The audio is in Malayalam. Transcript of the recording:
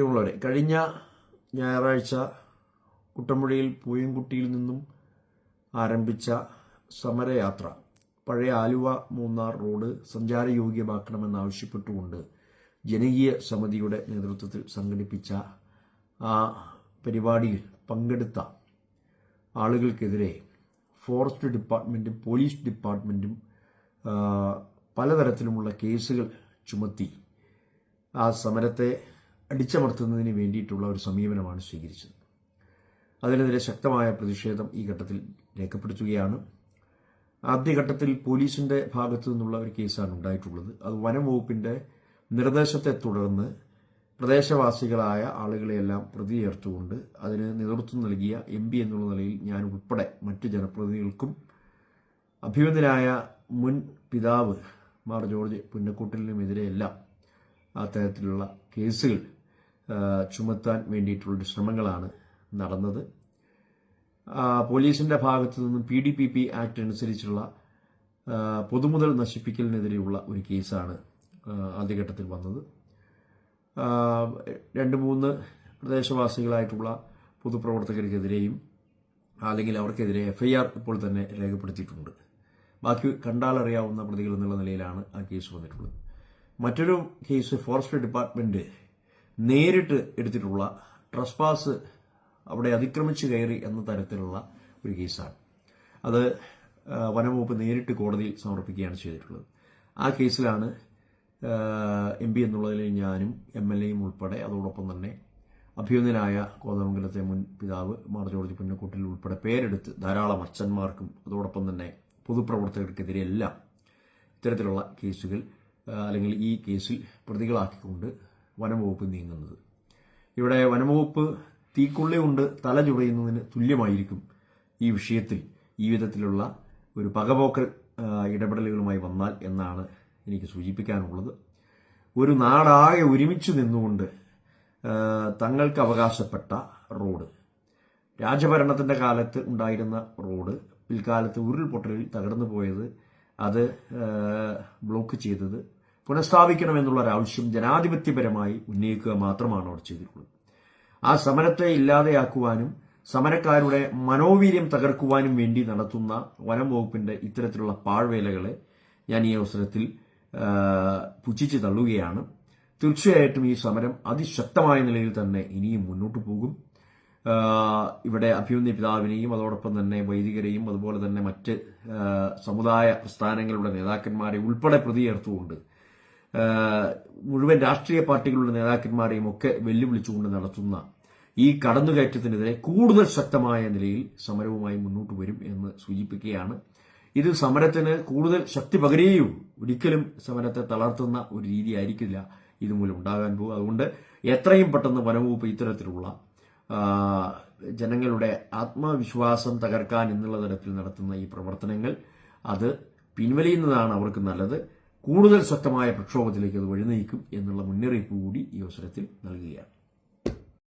പ്രിയമുള്ളവരെ കഴിഞ്ഞ ഞായറാഴ്ച കുട്ടമ്പുഴയിൽ പൂയംകുട്ടിയിൽ നിന്നും ആരംഭിച്ച സമരയാത്ര പഴയ ആലുവ മൂന്നാർ റോഡ് സഞ്ചാരയോഗ്യമാക്കണമെന്നാവശ്യപ്പെട്ടുകൊണ്ട് ജനകീയ സമിതിയുടെ നേതൃത്വത്തിൽ സംഘടിപ്പിച്ച ആ പരിപാടിയിൽ പങ്കെടുത്ത ആളുകൾക്കെതിരെ ഫോറസ്റ്റ് ഡിപ്പാർട്ട്മെന്റും പോലീസ് ഡിപ്പാർട്ട്മെന്റും പലതരത്തിലുമുള്ള കേസുകൾ ചുമത്തി ആ സമരത്തെ അടിച്ചമർത്തുന്നതിന് വേണ്ടിയിട്ടുള്ള ഒരു സമീപനമാണ് സ്വീകരിച്ചത്. അതിനെതിരെ ശക്തമായ പ്രതിഷേധം ഈ ഘട്ടത്തിൽ രേഖപ്പെടുത്തുകയാണ്. ആദ്യഘട്ടത്തിൽ പോലീസിന്റെ ഭാഗത്തു നിന്നുള്ള ഒരു കേസാണ് ഉണ്ടായിട്ടുള്ളത്. അത് വനം വകുപ്പിന്റെ നിർദ്ദേശത്തെ തുടർന്ന് പ്രദേശവാസികളായ ആളുകളെയെല്ലാം പ്രതി ചേർത്തുകൊണ്ട് അതിന് നേതൃത്വം നൽകിയ എം പി എന്നുള്ള നിലയിൽ ഞാൻ ഉൾപ്പെടെ മറ്റ് ജനപ്രതിനിധികൾക്കും അഭിമന്യനായ മുൻ പിതാവ് മാർ ജോർജ് പുന്നക്കൂട്ടലിനുമെതിരെയെല്ലാം അത്തരത്തിലുള്ള കേസുകൾ ചുമത്താൻ വേണ്ടിയിട്ടുള്ള ശ്രമങ്ങളാണ് നടന്നത്. പോലീസിന്റെ ഭാഗത്തു നിന്നും P D P P act അനുസരിച്ചുള്ള പൊതുമുതൽ നശിപ്പിക്കലിനെതിരെയുള്ള ഒരു കേസാണ് ആദ്യഘട്ടത്തിൽ വന്നത്. രണ്ട് മൂന്ന് പ്രദേശവാസികളായിട്ടുള്ള പൊതുപ്രവർത്തകർക്കെതിരെയും അല്ലെങ്കിൽ അവർക്കെതിരെ എഫ്ഐആർ ഇപ്പോൾ തന്നെ രേഖപ്പെടുത്തിയിട്ടുണ്ട്. ബാക്കി കണ്ടാലറിയാവുന്ന പ്രതികൾ എന്നുള്ള നിലയിലാണ് ആ കേസ് വന്നിട്ടുള്ളത്. മറ്റൊരു കേസ് ഫോറസ്റ്റ് ഡിപ്പാർട്ട്മെന്റ് നേരിട്ട് എടുത്തിട്ടുള്ള ട്രസ്പാസ് അവിടെ അതിക്രമിച്ചു കയറി എന്ന തരത്തിലുള്ള ഒരു കേസാണ്. അത് വനംവകുപ്പ് നേരിട്ട് കോടതിയിൽ സമർപ്പിക്കുകയാണ് ചെയ്തിട്ടുള്ളത്. ആ കേസിലാണ് എം പി എന്നുള്ളതിൽ ഞാനും എം എൽ എയും ഉൾപ്പെടെ അതോടൊപ്പം തന്നെ അഭ്യുന്നനായ കോതമംഗലത്തെ മുൻ പിതാവ് മാർ ജോർജ് പുന്നക്കൂട്ടിൽ ഉൾപ്പെടെ പേരെടുത്ത് ധാരാളം അച്ഛന്മാർക്കും അതോടൊപ്പം തന്നെ പൊതുപ്രവർത്തകർക്കെതിരെയെല്ലാം ഇത്തരത്തിലുള്ള കേസുകൾ അല്ലെങ്കിൽ ഈ കേസിൽ പ്രതികളാക്കിക്കൊണ്ട് വനംവകുപ്പ് നീങ്ങുന്നത്. ഇവിടെ വനംവകുപ്പ് തീക്കുള്ളി കൊണ്ട് തല ചുടയുന്നതിന് തുല്യമായിരിക്കും ഈ വിഷയത്തിൽ ഈ വിധത്തിലുള്ള ഒരു പകപോക്കൽ ഇടപെടലുകളുമായി വന്നാൽ എന്നാണ് എനിക്ക് സൂചിപ്പിക്കാനുള്ളത്. ഒരു നാടാകെ ഒരുമിച്ച് നിന്നുകൊണ്ട് തങ്ങൾക്ക് അവകാശപ്പെട്ട റോഡ്. രാജഭരണത്തിന്റെ കാലത്ത് ഉണ്ടായിരുന്ന റോഡ് പിൽക്കാലത്ത് ഉരുൾപൊട്ടലിൽ തകർന്നു പോയത് അത് ബ്ലോക്ക് ചെയ്തത് പുനഃസ്ഥാപിക്കണമെന്നുള്ള ഒരാവശ്യം ജനാധിപത്യപരമായി ഉന്നയിക്കുക മാത്രമാണ് അവർ ചെയ്തിട്ടുള്ളത്. ആ സമരത്തെ ഇല്ലാതെയാക്കുവാനും സമരക്കാരുടെ മനോവീര്യം തകർക്കുവാനും വേണ്ടി നടത്തുന്ന വനം വകുപ്പിന്റെ ഇത്തരത്തിലുള്ള പാഴ്വേലകളെ ഞാൻ ഈ അവസരത്തിൽ പുച്ഛിച്ചു തള്ളുകയാണ്. തീർച്ചയായിട്ടും ഈ സമരം അതിശക്തമായ നിലയിൽ തന്നെ ഇനിയും മുന്നോട്ട് പോകും. ഇവിടെ അഭ്യുന്നയ പിതാവിനെയും അതോടൊപ്പം തന്നെ വൈദികരെയും അതുപോലെ തന്നെ മറ്റ് സമുദായ പ്രസ്ഥാനങ്ങളുടെ നേതാക്കന്മാരെ ഉൾപ്പെടെ പ്രതി ചേർത്തുകൊണ്ട് ആ, മുഴുവൻ രാഷ്ട്രീയ പാർട്ടികളുടെ നേതാക്കന്മാരെയും ഒക്കെ വെല്ലുവിളിച്ചുകൊണ്ട് നടത്തുന്ന ഈ കടന്നുകയറ്റത്തിനെതിരെ കൂടുതൽ ശക്തമായ നിലയിൽ സമരവുമായി മുന്നോട്ട് വരും എന്ന് സൂചിപ്പിക്കുകയാണ്. ഇത് സമരത്തിന് കൂടുതൽ ശക്തി പകരുകയും ഒരിക്കലും സമരത്തെ തളർത്തുന്ന ഒരു രീതി ആയിരിക്കില്ല ഇതുമൂലം ഉണ്ടാകാൻ പോകും അതുകൊണ്ട് എത്രയും പെട്ടെന്ന് വനംവകുപ്പ് ഇത്തരത്തിലുള്ള ജനങ്ങളുടെ ആത്മവിശ്വാസം തകർക്കാൻ എന്നുള്ള തരത്തിൽ നടത്തുന്ന ഈ പ്രവർത്തനങ്ങൾ അത് പിൻവലിയുന്നതാണ് അവർക്ക് നല്ലത്. കൂടുതൽ ശക്തമായ പ്രക്ഷോഭത്തിലേക്ക് അത് വഴിനയിക്കും എന്നുള്ള മുന്നറിയിപ്പ് കൂടി ഈ അവസരത്തിൽ നൽകുകയാണ്.